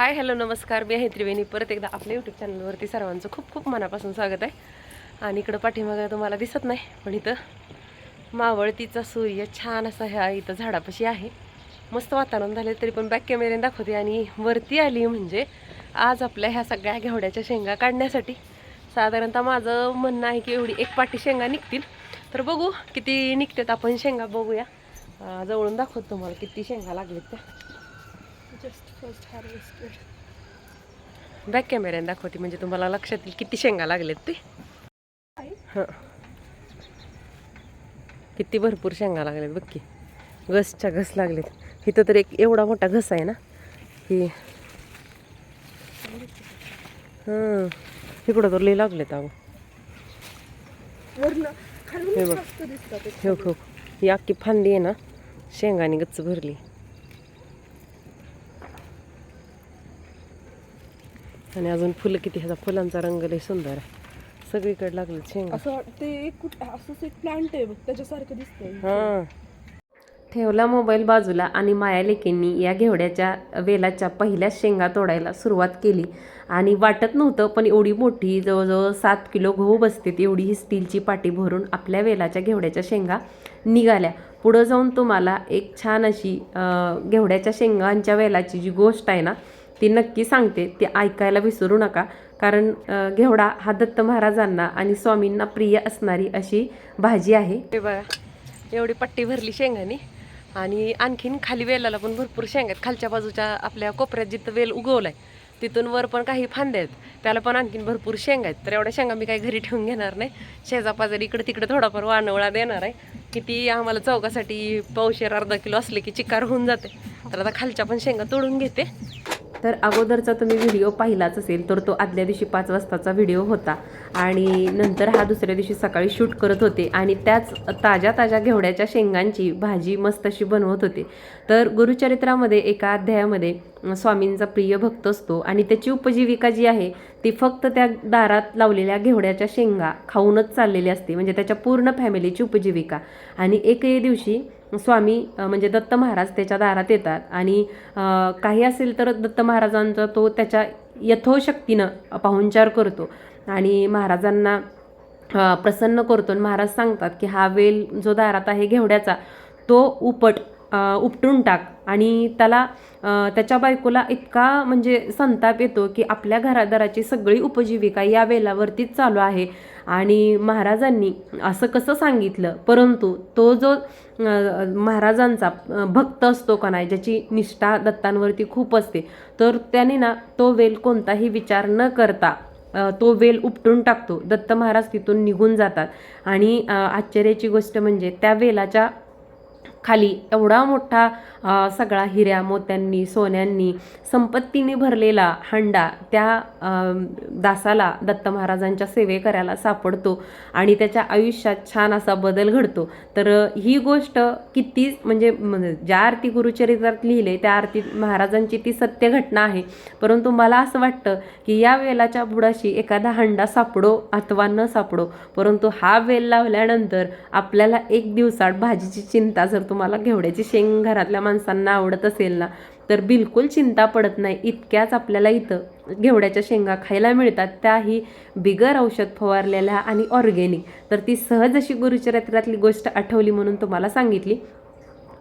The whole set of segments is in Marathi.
हाय हॅलो नमस्कार. मी आहे त्रिवेणी. परत एकदा आपल्या यूट्यूब चॅनलवरती सर्वांचं खूप खूप मनापासून स्वागत आहे. आणि इकडं पाठीमागं तुम्हाला दिसत नाही पण इथं मावळतीचा सूर्य छान असा ह्या इथं झाडापाशी आहे. मस्त वातावरण झाले तरी पण बॅक कॅमेऱ्याने दाखवते. आणि वरती आली म्हणजे आज आपल्या ह्या सगळ्या घेवड्याच्या शेंगा काढण्यासाठी. साधारणतः माझं म्हणणं आहे की एवढी एक पाटी शेंगा निघतील. तर बघू किती निघतात आपण शेंगा बघूया. जवळून दाखवतो तुम्हाला किती शेंगा लागलेत त्या. जस्ट फर्स्ट हार्वेस्टेड बॅक कॅमेऱ्याने दाखवते म्हणजे तुम्हाला लक्षात येईल किती शेंगा लागलेत ते. हं. किती भरपूर शेंगा लागलेत बघ की. घसच्या घस लागलेत. इथं तर एक एवढा मोठा घस आहे ना की हां. इकडं तर लई लागलेत अगं. हे बघ. हो हो ही अख्खी फांदी आहे ना शेंगाने गच्च भरली. आणि अजून फुलं किती ह्याचा फुलांचा रंग लई सुंदर आहे. सगळीकडे लागलेत शेंगा. असं वाटतं ते एक कुठ असंच एक प्लांट आहे बघ त्याच्यासारखं दिसतंय. हां. ठेवला मोबाईल बाजूला आणि माया लेकींनी या घेवड्याच्या वेलाच्या पहिल्याच शेंगा तोडायला सुरुवात केली. आणि वाटत नव्हतं पण एवढी मोठी जवळजवळ सात किलो गहू बसते एवढी ही स्टीलची पाटी भरून आपल्या वेलाच्या घेवड्याच्या शेंगा निघाल्या. पुढं जाऊन तुम्हाला एक छान अशी घेवड्याच्या शेंगांच्या वेलाची जी गोष्ट आहे ना ती नक्की सांगते. ती ऐकायला विसरू नका. कारण घेवडा हा दत्त महाराजांना आणि स्वामींना प्रिय असणारी अशी भाजी आहे. ते बघा एवढी पट्टी भरली शेंगानी. आणि आणखीन खाली वेलाला पण भरपूर शेंगा आहेत. खालच्या बाजूच्या आपल्या कोपऱ्यात जिथं वेल उगवलाय तिथून वर पण काही फांद्या आहेत. त्याला पण आणखीन भरपूर शेंगा आहेत. तर एवढ्या शेंगा मी काही घरी ठेवून घेणार नाही. शेजापाजारी इकडे तिकडे थोडाफार वानवळा देणार आहे. किती आम्हाला चौकासाठी पावशेर अर्धा किलो असले की चिकार होऊन जाते. तर आता खालच्या पण शेंगा तोडून घेते. तर अगोदरचा तुम्ही व्हिडिओ पाहिलाच असेल तर तो आदल्या दिवशी पाच वाजताचा व्हिडिओ होता. आणि नंतर हा दुसऱ्या दिवशी सकाळी शूट करत होते आणि त्याच ताज्या ताज्या घेवड्याच्या शेंगांची भाजी मस्त अशी बनवत होते. तर गुरुचरित्रामध्ये एका अध्यायामध्ये स्वामींचा प्रिय भक्त असतो आणि त्याची उपजीविका जी आहे ती फक्त त्या दारात लावलेल्या घेवड्याच्या शेंगा खाऊनच चाललेली असते. म्हणजे त्याच्या पूर्ण फॅमिलीची उपजीविका. आणि एकही दिवशी स्वामी म्हणजे दत्त महाराज त्याच्या दारात येतात. आणि काही असेल तर दत्त महाराजांचा तो त्याच्या यथोशक्तीनं पाहुणचार करतो. आणि महाराजांना प्रसन्न करतो. आणि महाराज सांगतात की हा वेल जो दारात आहे घेवड्याचा तो उपट उपटून टाक. आणि त्याला त्याच्या बायकोला इतका म्हणजे संताप येतो की आपल्या घरादाराची सगळी उपजीविका या वेलावरतीच चालू आहे. आणि महाराजांनी असं कसं सांगितलं? परंतु तो जो महाराजांचा भक्त असतो का नाही ज्याची निष्ठा दत्तांवरती खूप असते तर त्याने ना तो वेल कोणताही विचार न करता तो वेल उपटून टाकतो. दत्त महाराज तिथून निघून जातात. आणि आश्चर्याची गोष्ट म्हणजे त्या वेलाच्या खाली एवढा मोठा सगळा हिऱ्या मोत्यांनी सोन्यांनी संपत्तीने भरलेला हंडा त्या दासाला दत्त महाराजांच्या सेवे करायला सापडतो आणि त्याच्या आयुष्यात छान असा बदल घडतो. तर ही गोष्ट किती म्हणजे, म्हणजे ज्या आरती गुरुचरित्रात लिहिले त्या आरती महाराजांची ती सत्य घटना आहे. परंतु मला असं वाटतं की या वेलाच्या बुडाशी एखादा हंडा सापडो अथवा न सापडो परंतु हा वेल लावल्यानंतर आपल्याला एक दिवसात भाजीची चिंता जर तुम्हाला घेवड्याची शेंग घरातल्या माणसांना आवडत असेल ना तर बिलकुल चिंता पडत नाही. इतक्याच आपल्याला इथं घेवड्याच्या शेंगा खायला मिळतात. त्याही बिगर औषध फवारलेल्या आणि ऑर्गेनिक. तर ती सहज अशी गुरुचरित्रातली गोष्ट आठवली म्हणून तुम्हाला सांगितली.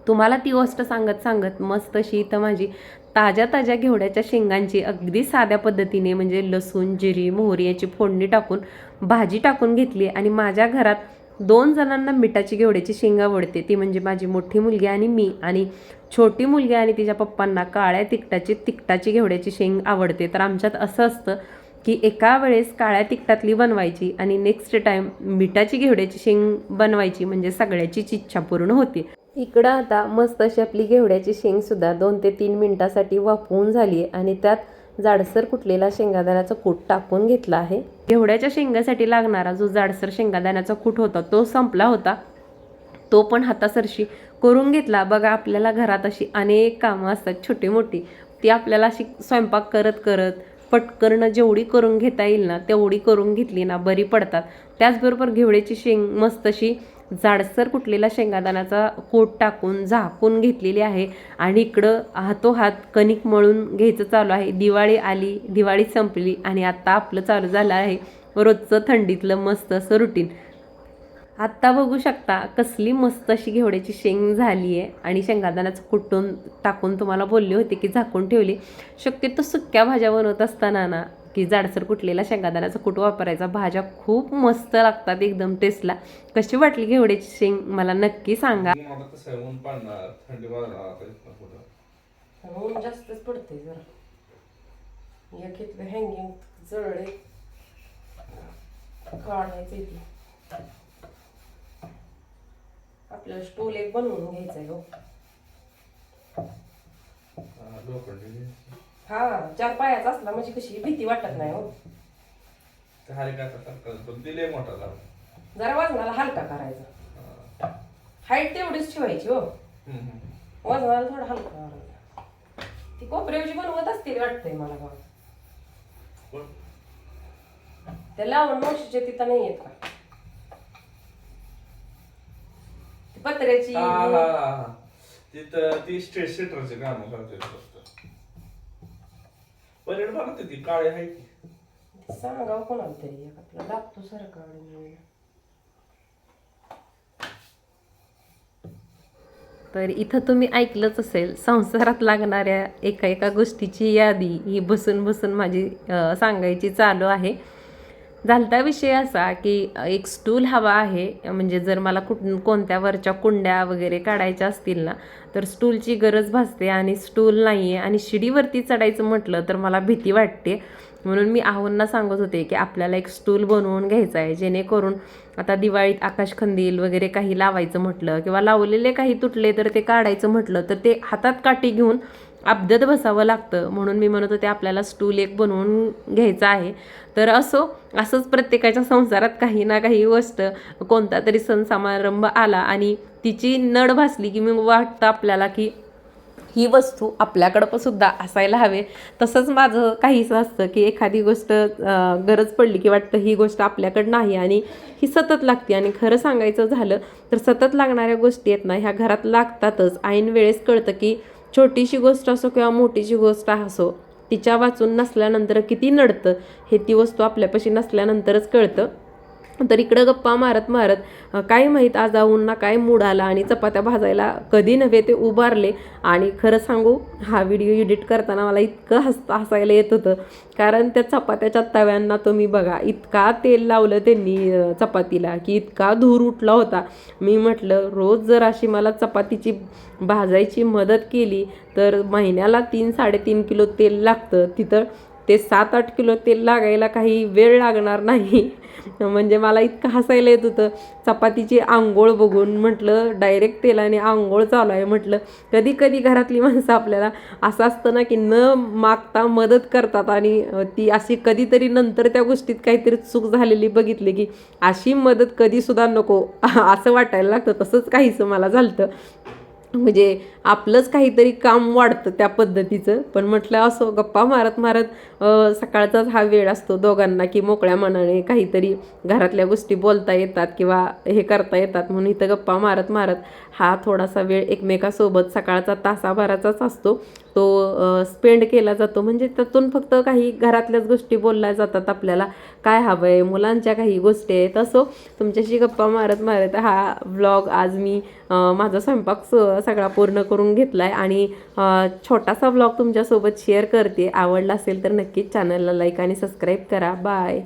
तुम्हाला ती गोष्ट सांगत सांगत मस्त अशी इथं माझी ताज्या ताज्या घेवड्याच्या शेंगांची अगदी साध्या पद्धतीने म्हणजे लसूण जिरी मोहरी याची फोडणी टाकून भाजी टाकून घेतली आणि माझ्या घरात दोन जणांना मिठाची घेवड्याची शेंग आवडते ती म्हणजे माझी मोठी मुलगी आणि मी. आणि छोटी मुलगी आणि तिच्या पप्पांना काळ्या तिखटाची तिकटाची घेवड्याची शेंग आवडते. तर आमच्यात असं असतं की एका वेळेस काळ्या तिखटातली बनवायची आणि नेक्स्ट टाईम मिठाची घेवड्याची शेंग बनवायची म्हणजे सगळ्याचीच इच्छा पूर्ण होते. इकडं आता मस्त अशी आपली घेवड्याची शेंगसुद्धा दोन ते तीन मिनटासाठी वाफवून झाली आहे आणि त्यात जाडसर कुटलेला शेंगादाण्याचा कूट टाकून घेतला आहे. घेवड्याच्या शेंगासाठी लागणारा जो जाडसर शेंगादाण्याचा कूट होता तो संपला होता. तो पण हातासरशी करून घेतला. बघा आपल्याला घरात अशी अनेक कामं असतात छोटी मोठी ती आपल्याला अशी स्वयंपाक करत करत पटकन जेवढी करून घेता येईल ना तेवढी करून घेतली ना बरी पडतात. त्याचबरोबर घेवड्याची शेंग मस्त अशी जाडसर कुटलेला शेंगादाण्याचा कोट टाकून झाकून घेतलेली आहे आणि इकडं हातोहात कणिक मळून घ्यायचं चालू आहे. दिवाळी आली दिवाळी संपली आणि आता आपलं चालू झालं आहे रोजचं थंडीतलं मस्त असं रुटीन आत्ता बघू शकता कसली मस्त अशी घेवड्याची शेंग झाली आहे आणि शेंगादाण्याचं कुटून टाकून तुम्हाला बोलले होते की झाकून ठेवली. शक्यतो सुक्या भाज्या बनवत असताना ना की जाडसर कुटलेला शेंगादाण्याचा कुट वापरायचा. भाज्या खूप मस्त लागतात एकदम टेस्टला कशी वाटली घेवड्याची शेंग? मला नक्की सांगा. जास्तच पडते जरा. एक इथलं हँगिंग जळले काढायचं आपल्याला स्टूल एक बनवून घ्यायचा आहे हो. हा, चार पायाचा असला म्हणजे कशी भीती वाटत नाही हो. दिले मोठा जरा वजनाला हलका करायचा. हाईट तेवढीच ठेवायची हो. वजनाला थोडा हलका करायचा. ती कोपऱ्याची बनवत असतील वाटतंय मला बघ? ते लावून मावशीच्या तिथं नाही येत का ती पत्र्याची. हा, हा, हा, हा. तिथं ती स्ट्रेट सेटरचे काम करते फक्त. परेड बघा ती काळी आहे ती सांगावं कोणाला तरी एक आपला लागतो सरकार तर इथं तुम्ही ऐकलंच असेल संसारात लागणाऱ्या एका एका गोष्टीची यादी ही बसून बसून माझी अ, सांगायची चालू आहे. झालता विषय असा की एक स्टूल हवा आहे. म्हणजे जर मला कुठ कोणत्या वरच्या कुंड्या वगैरे काढायच्या असतील ना तर स्टूलची गरज भासते आणि स्टूल नाही आहे आणि शिडीवरती चढायचं म्हटलं तर मला भीती वाटते. म्हणून मी आहोंना सांगत होते की आपल्याला एक स्टूल बनवून घ्यायचा आहे. जेणेकरून आता दिवाळीत आकाशखंदील वगैरे काही लावायचं म्हटलं किंवा लावलेले काही तुटले तर ते काढायचं म्हटलं तर ते हातात काठी घेऊन अब्दत बसावं लागतं. म्हणून मी म्हणत होते आपल्याला स्टूल एक बनवून घ्यायचं आहे. तर असो असंच प्रत्येकाच्या संसारात काही ना काही गोष्ट कोणता तरी सण समारंभ आला आणि तिची नड भासली की मी वाटतं आपल्याला की ही वस्तू आपल्याकडं पण सुद्धा असायला हवे. तसंच माझं काहीसं असतं की एखादी गोष्ट गरज पडली की वाटतं ही गोष्ट आपल्याकडं नाही आणि ही सतत लागते. आणि खरं सांगायचं झालं तर सतत लागणाऱ्या गोष्टी आहेत ना ह्या घरात लागतातच. ऐन वेळेस कळतं की छोटीशी गोष्ट असो किंवा मोठीशी गोष्ट असो तिच्या वाचून नसल्यानंतर किती नडतं हे ती वस्तू आपल्यापाशी नसल्यानंतरच कळतं. तर इकडं गप्पा मारत मारत काय माहीत आज आऊंना काय मूड आला आणि चपात्या भाजायला कधी नव्हे ते उभारले. आणि खरं सांगू हा व्हिडिओ एडिट करताना मला इतकं हसता हसायला येत होतं. कारण त्या चपात्याच्या तव्यांना तुम्ही बघा इतका तेल लावलं त्यांनी चपातीला की इतका धूर उठला होता. मी म्हटलं रोज जर अशी मला चपातीची भाजायची मदत केली तर महिन्याला तीन साडेतीन किलो तेल लागतं. तिथं ते सात आठ किलो तेल लागायला काही वेळ लागणार नाही. म्हणजे मला इतकं हसायला येत होतं. चपातीची आंघोळ बघून म्हटलं डायरेक्ट तेलाने आंघोळ चालू आहे. म्हटलं कधी कधी घरातली माणसं आपल्याला असं असतं ना की न मागता मदत करतात आणि ती अशी कधीतरी नंतर त्या गोष्टीत काहीतरी चूक झालेली बघितली की अशी मदत कधीसुद्धा नको. असं वाटायला लागतं. तसंच काहीचं मला झालं म्हणजे आपलंच काहीतरी काम वाढतं त्या पद्धतीचं. पण म्हटलं असो गप्पा मारत मारत सकाळचाच हा वेळ असतो दोघांना की मोकळ्या मनाने काहीतरी घरातल्या गोष्टी बोलता येतात किंवा हे करता येतात म्हणून इथं गप्पा मारत मारत हा थोडासा वेळ एकमेकासोबत सकाळचा तासाभराचाच असतो. तो स्पेंड केला जातो. म्हणजे त्यातून फक्त काही घरातल्याच गोष्टी बोलल्या जातात आपल्याला. काय हवं आहे मुलांच्या काही गोष्टी आहेत. असो तुमच्याशी गप्पा मारत मारत हा व्लॉग आज मी माझा स्वयंपाक स- सगळा पूर्ण करून घेतला आहे आणि छोटासा व्लॉग तुमच्यासोबत शेअर करते. आवडला असेल तर नक्कीच चॅनलला लाईक आणि सबस्क्राईब करा. बाय